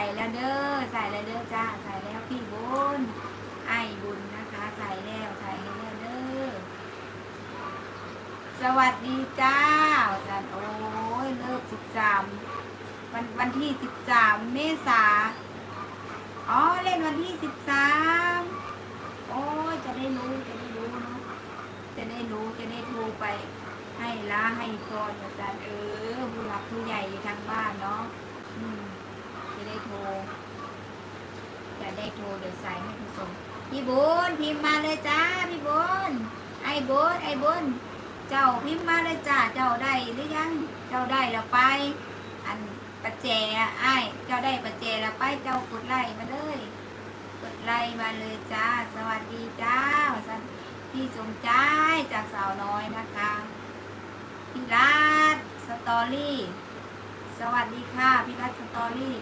ส่แล้วเด้อใส่แล้วเด้อจ้าใส่แล้วพี่บุญไอ้บุญนะคะ ใส่แล้วใส่แล้วเด้อสวัสดีจ้าอาจารย์โอ้ยเลิกสิบสามวันวันที่สิบสามเมษาอ๋อเล่นวันที่สิบสามโอ้ยจะได้รู้จะได้รู้เนาะจะได้รู้จะได้โทรไป ให้ละให้พรอาจารย์เออผู้หลักผู้ใหญ่ทางบ้านเนาะ จะได้โทร จะได้โทรเดี๋ยวใส่ให้ผู้ชมพี่บุญพิมพ์มาเลยจ้าพี่บุญไอ้บุญไอ้บุญเจ้าพิมพ์มาเลยจ้าเจ้าได้หรือยัง เจ้าได้แล้วไป อันประแจอไอ้เจ้าได้ประแจแล้วไปเจ้ากดไลค์มาเลยกดไลค์มาเลยจ้า สวัสดีจ้าสันพี่สมใจจากสาวน้อยนะคะพี่รัตสตอรี่ สวัสดีค่ะพี่รัตสตอรี่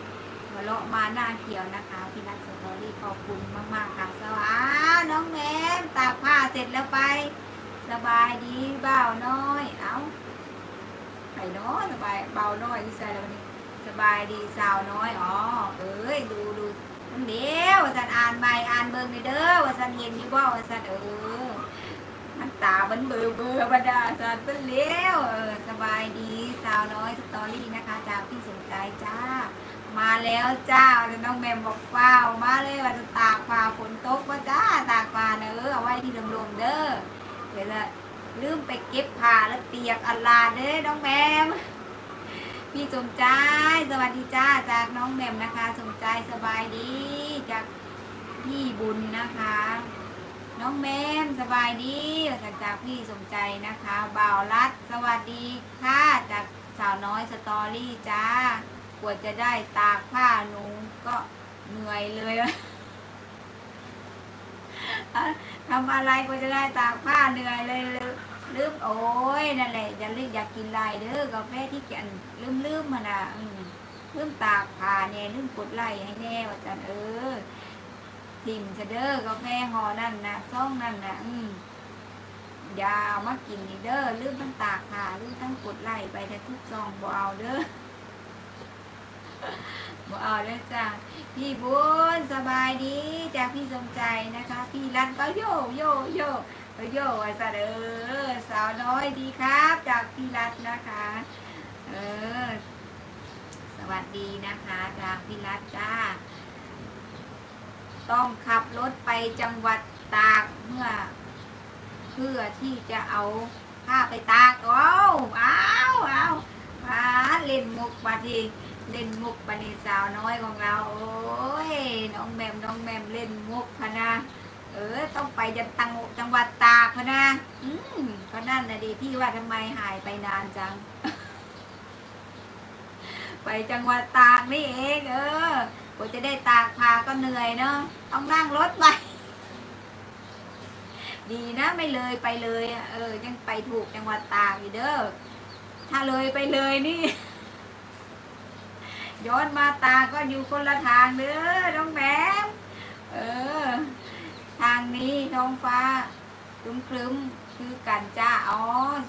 หัวเราะมาหน้าเขียวนะคะพี่นัทสตอรี่ขอบคุณมาก ๆ ค่ะสวัสดีน้องแมมตากผ้าเสร็จแล้วไป สบายดีเบาน้อย เอาไปเนาะสบายเบาน้อยที่ใส่แล้ววันนี้สบายดีสาวน้อยอ๋อเอ้ยดูดูมันเดียวว่าสันอ่านใหม่อ่านเบิ่งในเด้อว่าสันเห็นอยู่บ่ว่าสันเออมันตามันเบื่อเบื่อบรรดาสันเป็นเลี้ยวสบายดีสาวน้อยสตอรี่นะคะจากพี่สนใจจ้า มาแล้วจ้าจะน้องแมมบอกฟ้าวมาเลยว่าจะตากฟ้าฝนตกว่าจ้าตากฟ้าเนอะเอาไว้ที่ลมๆเด้อเดี๋ยวจะลืมไปเก็บผ้าแล้วเปียกอัลลาเด้อน้องแมมพี่สมใจสวัสดีจ้าจากน้องแมมนะคะสมใจสบายดีจากพี่บุญนะคะ น้องแมมสบายดีจากจากพี่สมใจนะคะบ่าวรัดสวัสดีค่ะจากสาวน้อยสตอรี่จ้า กว่าจะได้ตากผ้าหนูก็เหนื่อยเลยทำอะไรกว่าจะได้ตากผ้าเหนื่อยเลยลืมโอ้ยนั่นแหละอย่าลืมอยากกินลายเด้อกาแฟที่แกนลืมลืมมันอะอืมลืมตากผ้าเนี่ยลืมกดไล่ให้แน่ว่าจันเออทิมจะเด้อกาแฟห่อนั่นนะซ่องนั่นนะอืมยาเอามากินอีกเด้อลืมทั้งตากผ้าลืมทั้งกดไล่ไปแต่ทุกซองบ่เอาเด้อ บ่เอาแล้วจ้ะพี่บุญสบายดีจากพี่สมใจนะคะ พี่รันก็โยโยโยก็โยไอ้สัตว์เออสาวน้อยดีครับ จากพี่รัตนะคะ เออ สวัสดีนะคะ จากพี่รัตจ้า ต้องขับรถไปจังหวัดตากเมื่อ เพื่อที่จะเอาผ้าไปตากอ้าวอ้าวอ้าวมาเล่นมุกบาที เล่นมุกปณีสาวน้อยของเรา โอ้ยน้องแมมน้องแมมเล่นมุกพะนะเออ ต้องไปจังตังจังหวัดตากพะนะอืมก็นั่นนะดิพี่ว่าทำไมหายไปนานจัง ไปจังหวัดตากนี่เองเออกว่าจะได้ตากพาก็เหนื่อยเนาะต้องนั่งรถไปดีนะไม่เลยไปเลยเออยังไปถูกจังหวัดตากอยู่เด้อถ้าเลยไปเลยนี่ ย้อนมาตาก็อยู่คนละทางเด้อน้องแหมเออ ทางนี้ท้องฟ้าครึ้มครึ้มคือกันจ้าอ๋อ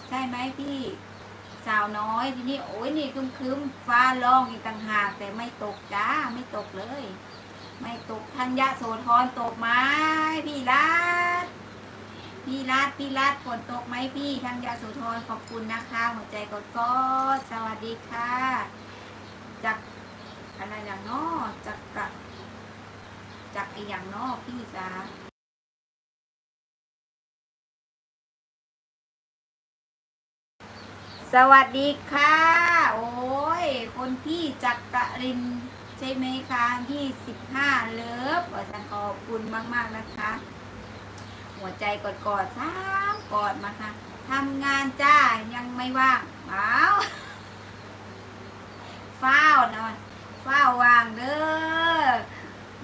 ใช่ไหมพี่สาวน้อยทีนี้โอ้ยนี่ครึ้มครึ้มฟ้าร้องอีกต่างหาก แต่ไม่ตกจ้าไม่ตกเลย ไม่ตกทัญญาโสธรตกไหมพี่รัดพี่รัดพี่รัดฝนตกไหมพี่ทัญญาโสธรขอบคุณนะคะ หัวใจกดกดสวัสดีค่ะจาก อะไรอย่างนอจากกะจากไออย่างนอพี่จ้าสวัสดีค่ะ โอ้ย คนพี่จักกะรินใช่ไหมคะที่สิบห้าเลิฟขอจะขอบคุณมาก ๆ นะคะ หัวใจกอดกอดๆสามกอดมาค่ะทำงานจ้า ยังไม่ว่างอ้าว ฟ้าวนอน เฝ้าวางเด้อ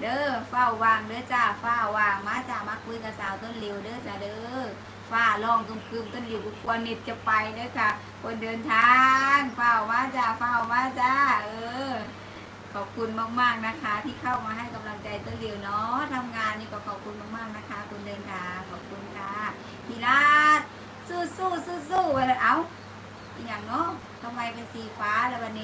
เด้อเฝ้าวางเด้อจ้าฝ้าวางมาจ้ามาคุยกับสาวต้นเร็วเด้อจ้าเด้อฟ้าร้องคึมคืมต้นเร็วกูกลัวเน็ตจะไปเด้อค่ะ คนเดินทางฝ้ามาจ้าฝ้ามาจ้าเออ ขอบคุณมากๆนะคะ ที่เข้ามาให้กำลังใจต้นเร็วเนาะทำงานนี่ก็ขอบคุณมากๆนะคะ คุณเดินทางขอบคุณค่ะพีราชสู้สู้สู้สู้ๆๆอะไรเอาอย่างเนาะทำไมเป็นสีฟ้าแล้ววันนี้